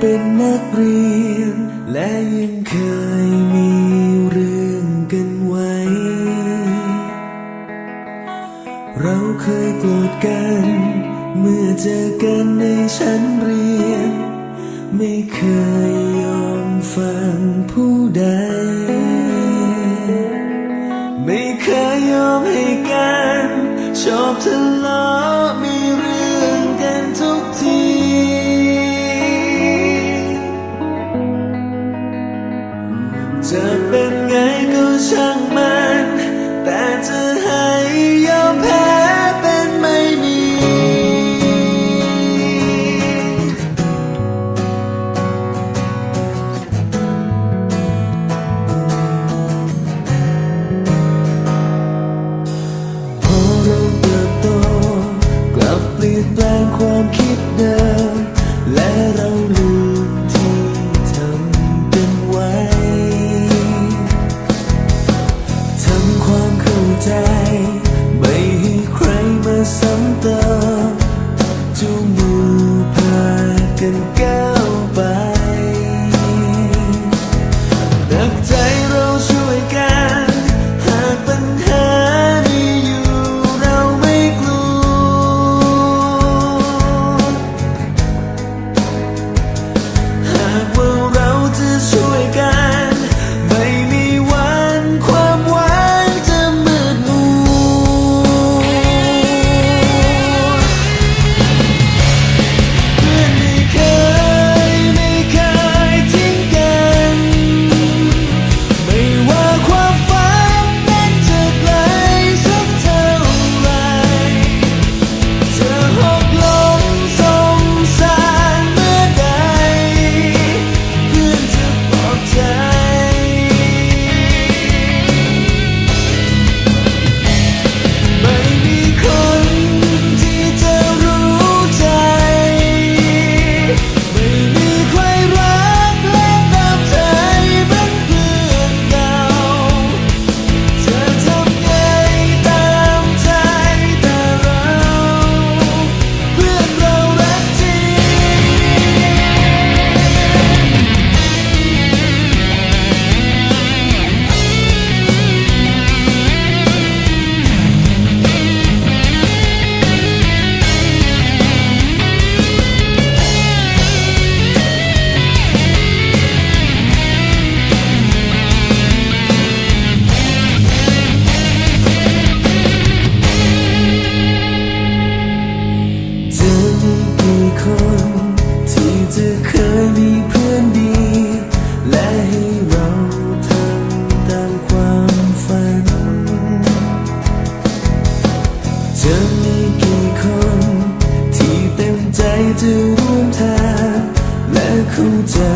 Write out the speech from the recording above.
เป็นนักเรียน และยังเคยมีเรื่องกันไว้ เราเคยโกรธกัน เมื่อเจอกันในชั้นเรียน ไม่เคยยอมฟังผู้ใด can go. tell